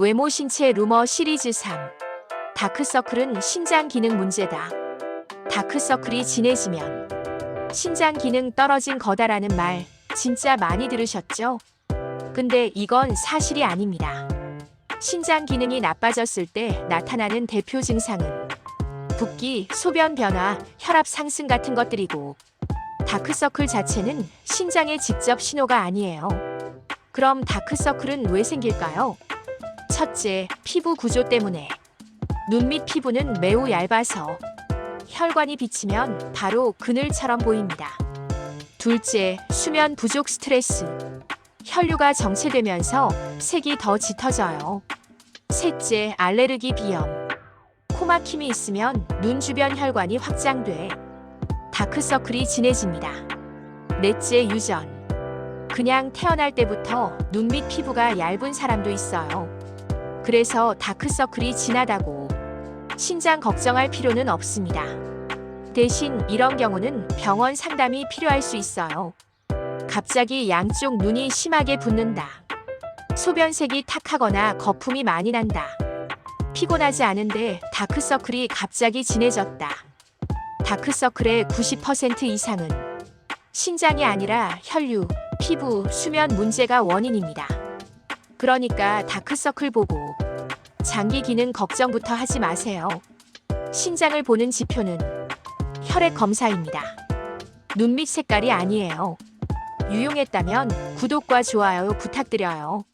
외모 신체 루머 시리즈 3. 다크서클은 신장 기능 문제다. 다크서클이 진해지면 신장 기능 떨어진 거다라는 말 진짜 많이 들으셨죠? 근데 이건 사실이 아닙니다. 신장 기능이 나빠졌을 때 나타나는 대표 증상은 붓기, 소변 변화, 혈압 상승 같은 것들이고 다크서클 자체는 신장의 직접 신호가 아니에요. 그럼 다크서클은 왜 생길까요? 첫째, 피부 구조 때문에. 눈 밑 피부는 매우 얇아서 혈관이 비치면 바로 그늘처럼 보입니다. 둘째, 수면 부족 스트레스. 혈류가 정체되면서 색이 더 짙어져요. 셋째, 알레르기 비염. 코막힘이 있으면 눈 주변 혈관이 확장돼 다크서클이 진해집니다. 넷째, 유전. 그냥 태어날 때부터 눈 밑 피부가 얇은 사람도 있어요. 그래서 다크서클이 진하다고 신장 걱정할 필요는 없습니다. 대신 이런 경우는 병원 상담이 필요할 수 있어요. 갑자기 양쪽 눈이 심하게 붓는다. 소변색이 탁하거나 거품이 많이 난다. 피곤하지 않은데 다크서클이 갑자기 진해졌다. 다크서클의 90% 이상은 신장이 아니라 혈류, 피부, 수면 문제가 원인입니다. 그러니까 다크서클 보고 장기 기능 걱정부터 하지 마세요. 신장을 보는 지표는 혈액 검사입니다. 눈밑 색깔이 아니에요. 유용했다면 구독과 좋아요 부탁드려요.